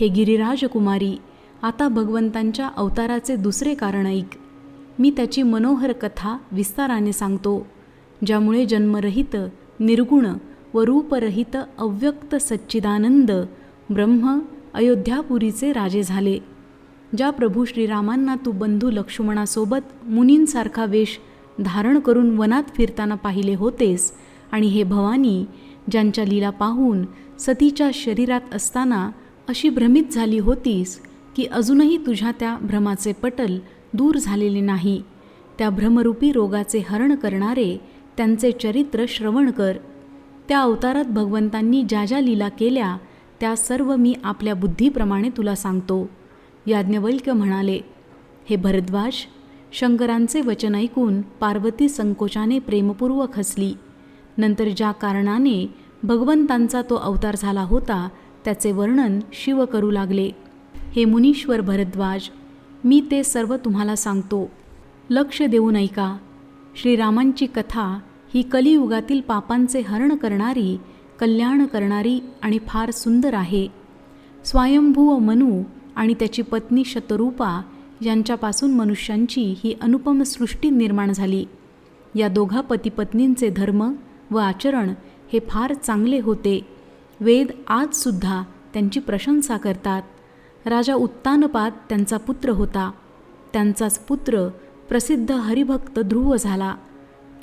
हे गिरिराजकुमारी आता भगवंतांच्या अवताराचे दुसरे कारण ऐक. मी त्याची मनोहर कथा विस्ताराने सांगतो ज्यामुळे जन्मरहित निर्गुण व रूपरहित अव्यक्त सच्चिदानंद ब्रह्म अयोध्यापुरीचे राजे झाले ज्या प्रभू श्रीरामांना तू बंधू लक्ष्मणासोबत मुनींसारखा वेश धारण करून वनात फिरताना पाहिले होतेस आणि हे भवानी ज्यांच्या लीला पाहून सतीच्या शरीरात असताना अशी भ्रमित झाली होतीस की अजूनही तुझ्या त्या भ्रमाचे पटल दूर झालेले नाही. त्या भ्रमरूपी रोगाचे हरण करणारे त्यांचे चरित्र श्रवण कर. त्या अवतारात भगवंतांनी ज्या ज्या लीला केल्या त्या सर्व मी आपल्या बुद्धीप्रमाणे तुला सांगतो. याज्ञवल्क्य म्हणाले हे भरद्वाज शंकरांचे वचन ऐकून पार्वती संकोचाने प्रेमपूर्वक हसली. नंतर ज्या कारणाने भगवंतांचा तो अवतार झाला होता त्याचे वर्णन शिव करू लागले. हे मुनीश्वर भरद्वाज मी ते सर्व तुम्हाला सांगतो. लक्ष देऊन ऐका श्रीरामांची कथा ही कलियुगातील पापांचे हरण करणारी कल्याण करणारी आणि फार सुंदर आहे. स्वयंभू मनू आणि त्याची पत्नी शतरूपा यांच्यापासून मनुष्यांची ही अनुपम सृष्टी निर्माण झाली. या दोघा पतीपत्नींचे धर्म व आचरण हे फार चांगले होते. वेद आजसुद्धा त्यांची प्रशंसा करतात. राजा उत्तानपात त्यांचा पुत्र होता. त्यांचाच पुत्र प्रसिद्ध हरिभक्त ध्रुव झाला.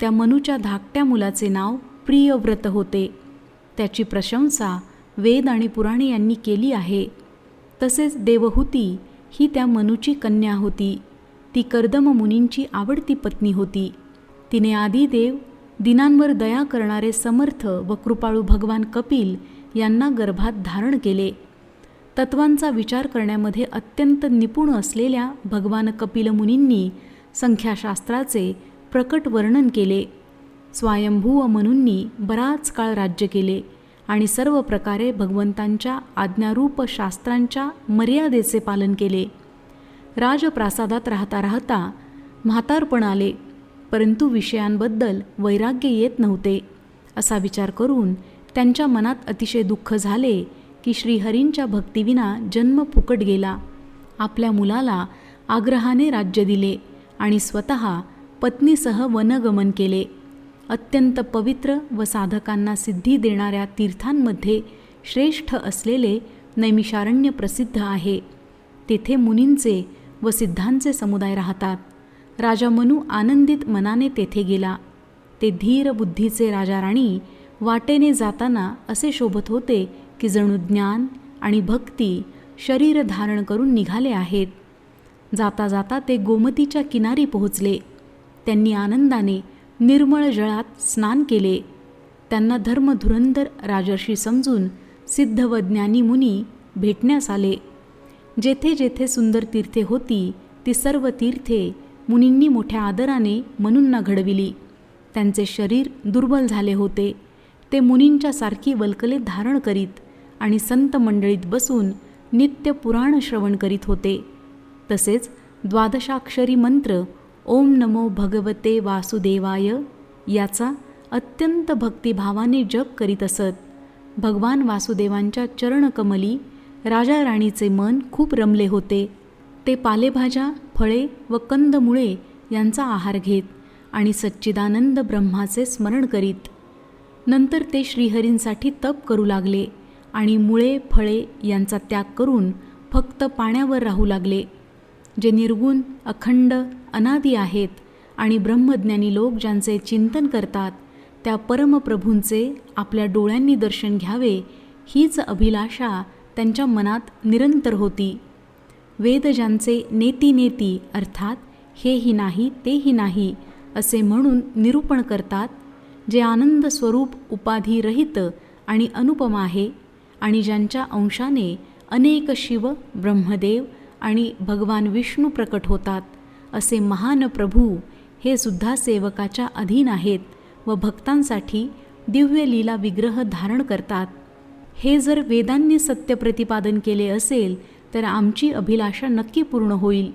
त्या मनूच्या धाकट्या मुलाचे नाव प्रियव्रत होते. त्याची प्रशंसा वेद आणि पुराणे यांनी केली आहे. तसेच देवहूती ही त्या मनूची कन्या होती. ती कर्दम मुनींची आवडती पत्नी होती. तिने आदिदेव दिनांवर दया करणारे समर्थ व कृपाळू भगवान कपिल यांना गर्भात धारण केले. तत्वांचा विचार करण्यामध्ये अत्यंत निपुण असलेल्या भगवान कपिलमुनींनी संख्याशास्त्राचे प्रकट वर्णन केले. स्वयंभूव मनूंनी बराच काळ राज्य केले आणि सर्व प्रकारे भगवंतांच्या आज्ञारूप शास्त्रांच्या मर्यादेचे पालन केले. राजप्रासादात राहता राहता म्हातारपण आले परंतु विषयांबद्दल वैराग्य येत नव्हते असा विचार करून त्यांच्या मनात अतिशय दुःख झाले की श्रीहरींच्या भक्तीविना जन्म फुकट गेला. आपल्या मुलाला आग्रहाने राज्य दिले आणि स्वतः पत्नीसह वनगमन केले. अत्यंत पवित्र व साधकांना सिद्धी देणाऱ्या तीर्थांमध्ये श्रेष्ठ असलेले नैमिषारण्य प्रसिद्ध आहे. तेथे मुनींचे व सिद्धांचे समुदाय राहतात. राजा मनू आनंदित मनाने तेथे गेला. ते धीर बुद्धीचे राजा राणी वाटेने जाताना असे शोभत होते की जणू ज्ञान आणि भक्ती शरीर धारण करून निघाले आहेत. जाता जाता ते गोमतीच्या किनारी पोहोचले. त्यांनी आनंदाने निर्मळ जळात स्नान केले. त्यांना धर्मधुरंधर राजर्षी समजून सिद्ध व ज्ञानी मुनी भेटण्यास आले. जेथे जेथे सुंदर तीर्थे होती ती सर्व तीर्थे मुनींनी मोठ्या आदराने मनूंना घडविली. त्यांचे शरीर दुर्बल झाले होते. ते मुनींच्या सारखी वल्कले धारण करीत आणि संत मंडळीत बसून नित्य पुराण श्रवण करीत होते. तसेच द्वादशाक्षरी मंत्र ओम नमो भगवते वासुदेवाय याचा अत्यंत भक्तिभावाने जप करीत असत. भगवान वासुदेवांच्या चरणकमली राजा राणीचे मन खूप रमले होते. ते पालेभाज्या फळे व कंदमुळे यांचा आहार घेत आणि सच्चिदानंद ब्रह्माचे स्मरण करीत. नंतर ते श्रीहरींसाठी तप करू लागले आणि मुळे फळे यांचा त्याग करून फक्त पाण्यावर राहू लागले. जे निर्गुण अखंड अनादी आहेत आणि ब्रह्मज्ञानी लोक ज्यांचे चिंतन करतात त्या परमप्रभूंचे आपल्या डोळ्यांनी दर्शन घ्यावे हीच अभिलाषा त्यांच्या मनात निरंतर होती. वेद ज्यांचे नेती नेती अर्थात हेही नाही तेही नाही असे म्हणून निरूपण करतात जे आनंद स्वरूप उपाधिरहित आणि अनुपम आहे आणि ज्यांच्या अंशाने अनेक शिव ब्रह्मदेव आणि भगवान विष्णू प्रकट होतात असे महान प्रभू हे सुद्धा सेवकाच्या अधीन आहेत व भक्तांसाठी दिव्य लीला विग्रह धारण करतात. हे जर वेदांनी सत्य प्रतिपादन केले असेल तर आमची अभिलाषा नक्की पूर्ण होईल.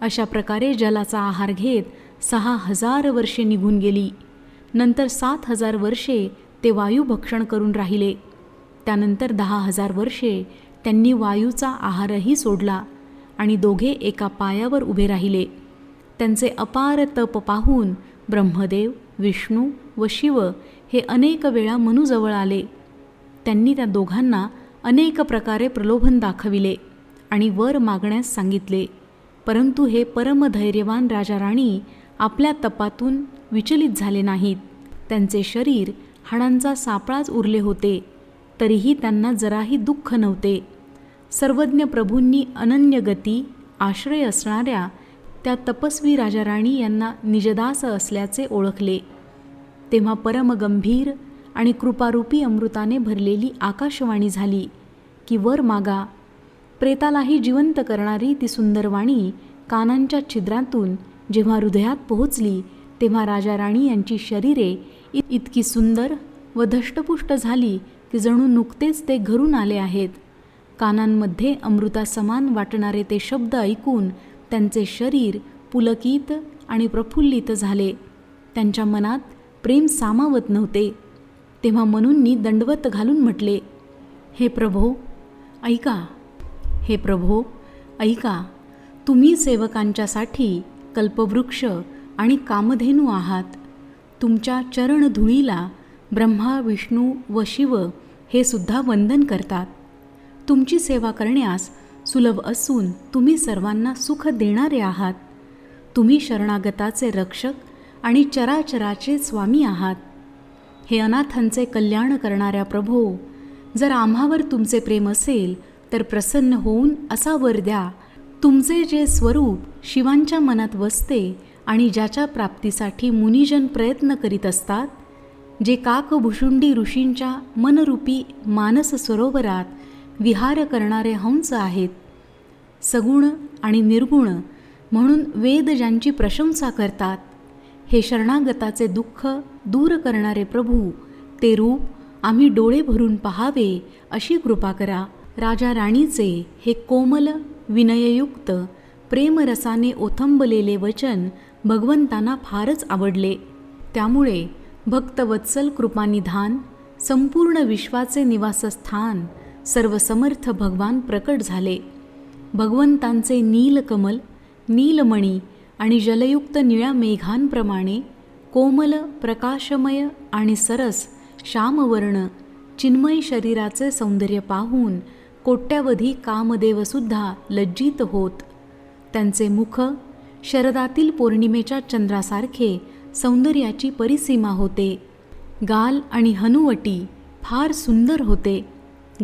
अशा प्रकारे जलाचा आहार घेत सहा हजार वर्षे निघून गेली. नंतर सात हजार वर्षे ते वायू भक्षण करून राहिले. त्यानंतर दहा हजार वर्षे त्यांनी वायूचा आहारही सोडला आणि दोघे एका पायावर उभे राहिले. त्यांचे अपार तप पाहून ब्रह्मदेव विष्णू व शिव हे अनेक वेळा मनूजवळ आले. त्यांनी त्या दोघांना अनेक प्रकारे प्रलोभन दाखविले आणि वर मागण्यास सांगितले परंतु हे परमधैर्यवान राजा राणी आपल्या तपातून विचलित झाले नाहीत. त्यांचे शरीर हाडांचा सापळाच उरले होते. तरीही त्यांना जराही दुःख नव्हते. सर्वज्ञ प्रभूंनी अनन्य गती आश्रय असणाऱ्या त्या तपस्वी राजाराणी यांना निजदास असल्याचे ओळखले. तेव्हा परमगंभीर आणि कृपारूपी अमृताने भरलेली आकाशवाणी झाली की वर मागा. प्रेतालाही जिवंत करणारी ती सुंदर वाणी कानांच्या छिद्रातून जेव्हा हृदयात पोहोचली तेव्हा राजा राणी यांची शरीरे इतकी सुंदर व धष्टपुष्ट झाली की जणू नुकतेच ते घरून आले आहेत. कानांमध्ये अमृतासमान वाटणारे ते शब्द ऐकून त्यांचे शरीर पुलकित आणि प्रफुल्लित झाले. त्यांच्या मनात प्रेम सामावत नव्हते. तेव्हा मनूंनी दंडवत घालून म्हटले हे प्रभो ऐका. हे प्रभो ऐका. तुम्ही सेवकांच्यासाठी कल्पवृक्ष आणि कामधेनू आहात. तुमच्या चरणधुळीला ब्रह्मा विष्णू व शिव हे सुद्धा वंदन करतात. तुमची सेवा करण्यास सुलभ असून तुम्ही सर्वांना सुख देणारे आहात. तुम्ही शरणागताचे रक्षक आणि चराचराचे स्वामी आहात. हे अनाथांचे कल्याण करणाऱ्या प्रभो जर आम्हावर तुमचे प्रेम असेल तर प्रसन्न होऊन असा वर द्या. तुमचे जे स्वरूप शिवांच्या मनात वसते आणि ज्याच्या प्राप्तीसाठी मुनिजन प्रयत्न करीत असतात जे काकभुषुंडी ऋषींच्या मनरूपी मानस सरोवरात विहार करणारे हंस आहेत सगुण आणि निर्गुण म्हणून वेद ज्यांची प्रशंसा करतात हे शरणागताचे दुःख दूर करणारे प्रभू ते रूप आम्ही डोळे भरून पहावे अशी कृपा करा. राजा राणीचे हे कोमल विनययुक्त प्रेमरसाने ओथंबलेले वचन भगवंतांना फारच आवडले. त्यामुळे भक्तवत्सल कृपानिधान संपूर्ण विश्वाचे निवासस्थान सर्व समर्थ भगवान प्रकट झाले. भगवंतांचे नीलकमल नीलमणी आणि जलयुक्त निळ्या मेघांप्रमाणे कोमल प्रकाशमय आणि सरस श्यामवर्ण चिन्मय शरीराचे सौंदर्य पाहून कोट्यावधी कामदेवसुद्धा लज्जित होत. त्यांचे मुख शरदातील पौर्णिमेच्या चंद्रासारखे सौंदर्याची परिसीमा होते. गाल आणि हनुवटी फार सुंदर होते.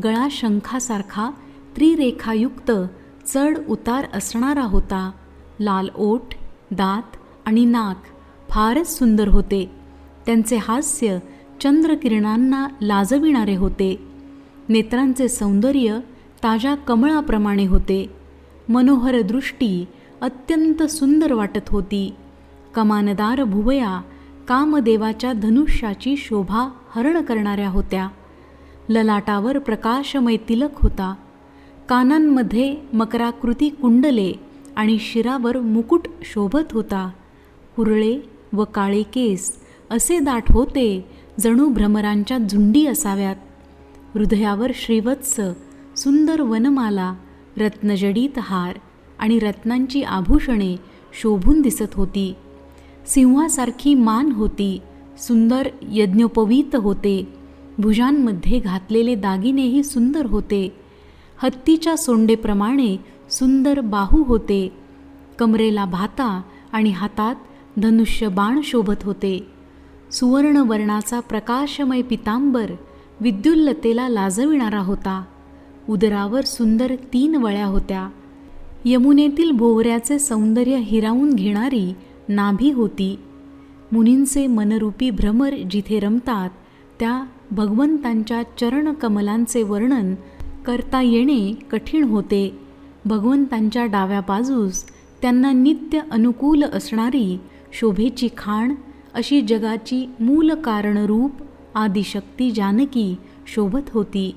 गळा शंखासारखा त्रिरेखायुक्त चढ उतार असणारा होता. लाल ओठ दात आणि नाक फारच सुंदर होते. त्यांचे हास्य चंद्रकिरणांना लाजविणारे होते. नेत्रांचे सौंदर्य ताज्या कमळाप्रमाणे होते. मनोहर दृष्टी अत्यंत सुंदर वाटत होती. कमानदार भुवया कामदेवाच्या धनुष्याची शोभा हरण करणाऱ्या होत्या. ललाटावर प्रकाशमय तिलक होता. कानांमध्ये मकराकृती कुंडले आणि शिरावर मुकुट शोभत होता. कुरळे व काळे केस असे दाट होते जणू भ्रमरांच्या झुंडी असाव्यात. हृदयावर श्रीवत्स सुंदर वनमाला रत्नजडित हार आणि रत्नांची आभूषणे शोभून दिसत होती. सिंहासारखी मान होती सुंदर यज्ञोपवीत होते भुजांमध्ये घातलेले दागिनेही सुंदर होते हत्तीच्या सोंडेप्रमाणे सुंदर बाहू होते कमरेला भाता आणि हातात धनुष्य बाण शोभत होते. सुवर्णवर्णाचा प्रकाशमय पितांबर विद्युल्लतेला लाजविणारा होता. उदरावर सुंदर तीन वळ्या होत्या. यमुनेतील भोवऱ्याचे सौंदर्य हिरावून घेणारी नाभी होती. मुनींचे मनरूपी भ्रमर जिथे रमतात त्या भगवंतांच्या चरणकमलांचे वर्णन करता येणे कठीण होते. भगवंतांच्या डाव्या बाजूस त्यांना नित्य अनुकूल असणारी शोभेची खाण अशी जगाची मूल कारणरूप आदिशक्ती जानकी शोभत होती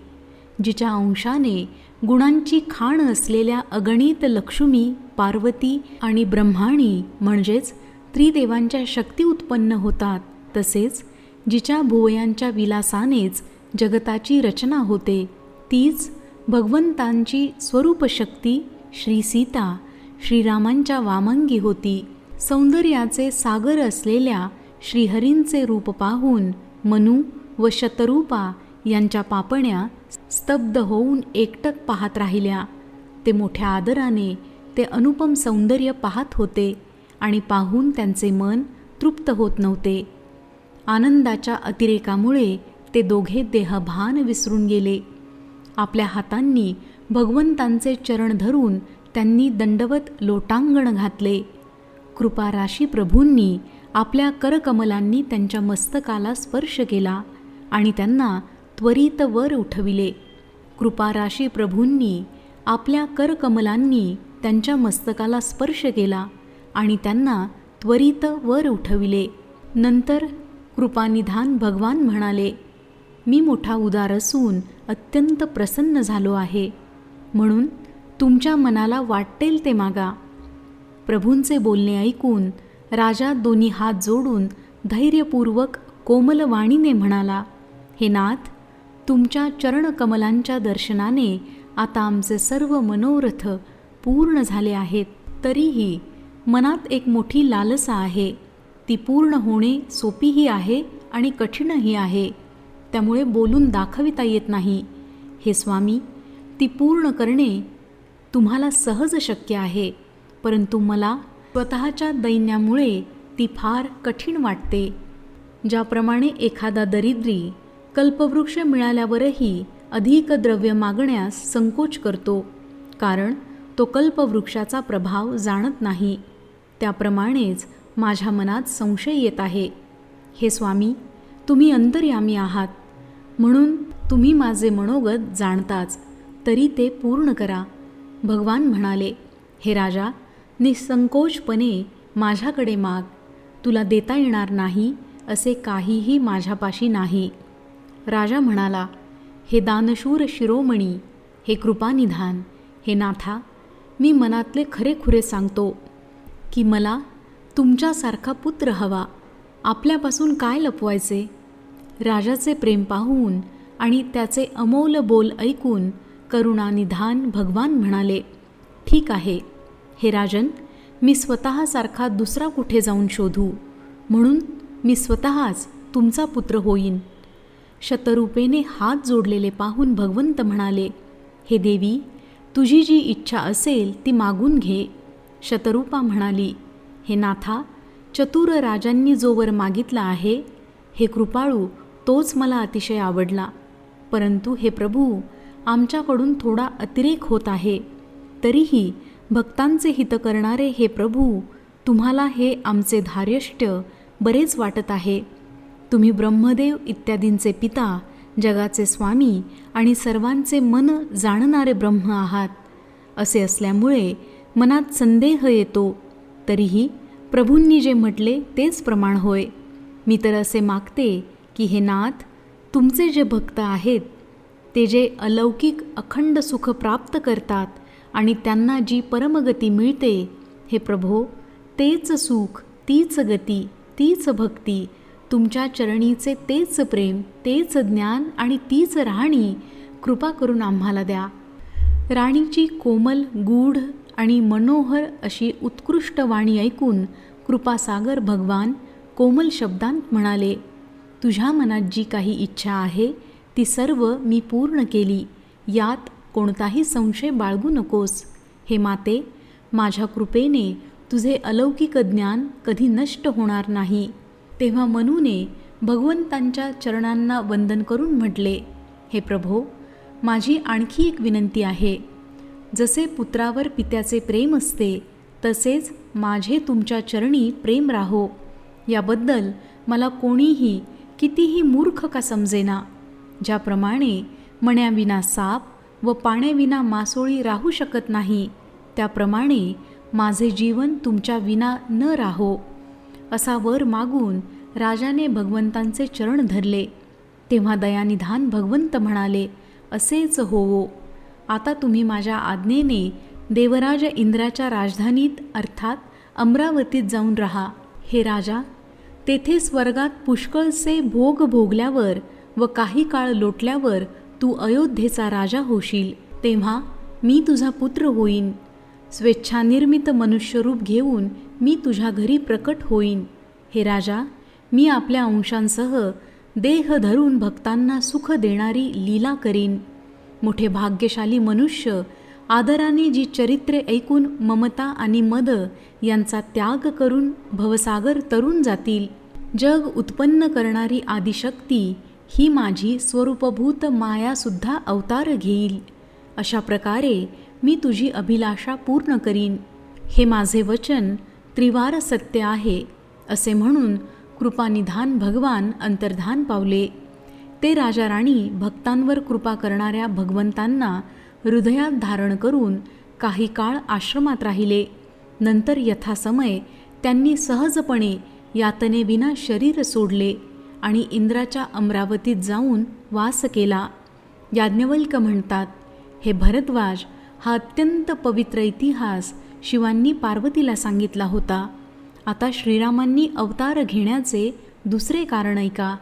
जिच्या अंशाने गुणांची खाण असलेल्या अगणित लक्ष्मी पार्वती आणि ब्रह्माणी म्हणजेच त्रिदेवांच्या शक्ती उत्पन्न होतात. तसेच जिच्या भुवयांच्या विलासानेच जगताची रचना होते तीच भगवंतांची स्वरूपशक्ती श्री सीता श्रीरामांच्या वामांगी होती. सौंदर्याचे सागर असलेल्या श्रीहरींचे रूप पाहून मनू व शतरूपा यांच्या पापण्या स्तब्ध होऊन एकटक पाहत राहिल्या. ते मोठ्या आदराने ते अनुपम सौंदर्य पाहत होते आणि पाहून त्यांचे मन तृप्त होत नव्हते. आनंदाच्या अतिरेकामुळे ते दोघे देहभान विसरून गेले. आपल्या हातांनी भगवंतांचे चरण धरून त्यांनी दंडवत लोटांगण घातले. कृपाराशी प्रभूंनी आपल्या करकमलांनी त्यांच्या मस्तकाला स्पर्श केला आणि त्यांना त्वरित वर उठविले. कृपाराशी प्रभूंनी आपल्या करकमलांनी त्यांच्या मस्तकाला स्पर्श केला आणि त्यांना त्वरित वर उठविले. नंतर कृपानिधान भगवान म्हणाले मी मोठा उदार असून अत्यंत प्रसन्न झालो आहे. म्हणून तुमच्या मनाला वाटेल ते मागा. प्रभूंचे बोलणे ऐकून राजा दोन्ही हात जोडून धैर्यपूर्वक कोमलवाणीने म्हणाला हे नाथ तुमच्या चरणकमलांच्या दर्शनाने आता आमचे सर्व मनोरथ पूर्ण झाले आहेत. तरीही मनात एक मोठी लालसा आहे. ती पूर्ण होणे सोपीही आहे आणि कठीणही आहे. त्यामुळे बोलून दाखविता येत नाही. हे स्वामी ती पूर्ण करणे तुम्हाला सहज शक्य आहे. परंतु मला स्वतःच्या दैन्यामुळे ती फार कठीण वाटते. ज्याप्रमाणे एखादा दरिद्री कल्पवृक्ष मिळाल्यावरही अधिक द्रव्य मागण्यास संकोच करतो कारण तो कल्पवृक्षाचा प्रभाव जाणत नाही. त्याप्रमाणेच माझ्या मनात संशय येत आहे. हे स्वामी तुम्ही अंतर्यामी आहात. म्हणून तुम्ही माझे मनोगत जाणताच तरी ते पूर्ण करा. भगवान म्हणाले हे राजा निसंकोचपणे माझ्याकडे माग. तुला देता येणार नाही असे काहीही माझ्यापाशी नाही. राजा म्हणाला हे दानशूर शिरोमणी हे कृपानिधान हे नाथा मी मनातले खरेखुरे सांगतो की मला तुमच्यासारखा पुत्र हवा आपल्यापासून काय लपवायचे? राजाचे प्रेम पाहून आणि त्याचे अमोल बोल ऐकून करुणानिधान भगवान म्हणाले ठीक आहे. हे राजन मी स्वतःसारखा दुसरा कुठे जाऊन शोधू? म्हणून मी स्वतःच तुमचा पुत्र होईन. शतरूपेने हात जोडलेले पाहून भगवंत म्हणाले हे देवी तुझी जी इच्छा असेल ती मागून घे. शतरूपा म्हणाली हे नाथा चतुर राजांनी जोवर मागितला आहे हे कृपाळू तोच मला अतिशय आवडला. परंतु हे प्रभू आमच्याकडून थोडा अतिरेक होत आहे. तरीही भक्तांचे हित करणारे हे प्रभू तुम्हाला हे आमचे धार्यष्ट्य बरेच वाटत आहे. तुम्ही ब्रह्मदेव इत्यादींचे पिता जगाचे स्वामी आणि सर्वांचे मन जाणणारे ब्रह्म आहात असे असल्यामुळे मनात संदेह येतो तरीही प्रभूंनी जे म्हटले तेच प्रमाण होय. मी तर असे मागते की हे नाथ तुमचे जे भक्त आहेत ते जे अलौकिक अखंड सुख प्राप्त करतात आणि त्यांना जी परमगती मिळते हे प्रभो तेच सुख तीच गती तीच भक्ती तुमच्या चरणीचे तेच प्रेम तेच ज्ञान आणि तीच राहणी कृपा करून आम्हाला द्या. राणीची कोमल गूढ आणि मनोहर अशी उत्कृष्ट वाणी ऐकून कृपासागर भगवान कोमल शब्दांत म्हणाले तुझ्या मनात जी काही इच्छा आहे ती सर्व मी पूर्ण केली. यात कोणताही संशय बाळगू नकोस. हे माते माझ्या कृपेने तुझे अलौकिक ज्ञान कधी नष्ट होणार नाही. तेव्हा मनूने भगवंतांच्या चरणांना वंदन करून म्हटले हे प्रभो माझी आणखी एक विनंती आहे. जसे पुत्रावर पित्याचे प्रेम असते तसेच माझे तुमच्या चरणी प्रेम राहो. याबद्दल मला कोणीही कितीही मूर्ख का समजेना ज्याप्रमाणे मण्याविना साप व पाण्याविना मासोळी राहू शकत नाही त्याप्रमाणे माझे जीवन तुमच्या विना न राहो. असा वर मागून राजाने भगवंतांचे चरण धरले. तेव्हा दयानिधान भगवंत म्हणाले असेच होवो. आता तुम्ही माझ्या आज्ञेने देवराज इंद्राच्या राजधानीत अर्थात अमरावतीत जाऊन राहा. हे राजा तेथे स्वर्गात पुष्कळसे भोग भोगल्यावर व काही काळ लोटल्यावर तू अयोध्येचा राजा होशील. तेव्हा मी तुझा पुत्र होईन. स्वेच्छानिर्मित मनुष्यरूप घेऊन मी तुझ्या घरी प्रकट होईन. हे राजा मी आपल्या अंशांसह देह धरून भक्तांना सुख देणारी लीला करीन. मोठे भाग्यशाली मनुष्य आदराने जी चरित्रे ऐकून ममता आणि मद यांचा त्याग करून भवसागर तरून जातील. जग उत्पन्न करणारी आदिशक्ती ही माझी स्वरूपभूत मायासुद्धा अवतार घेईल. अशा प्रकारे मी तुझी अभिलाषा पूर्ण करीन. हे माझे वचन त्रिवार सत्य आहे असे म्हणून कृपानिधान भगवान अंतर्धान पावले. ते राजा राणी भक्तांवर कृपा करणाऱ्या भगवंतांना हृदयात धारण करून काही काळ आश्रमात राहिले. नंतर यथासमय त्यांनी सहजपणे यातनेविना शरीर सोडले आणि इंद्राच्या अमरावतीत जाऊन वास केला. याज्ञवल्क म्हणतात हे भरद्वाज हा अत्यंत पवित्र इतिहास शिवांनी पार्वतीला सांगितला होता. आता श्रीरामांनी अवतार घेण्याचे दुसरे कारण ऐका.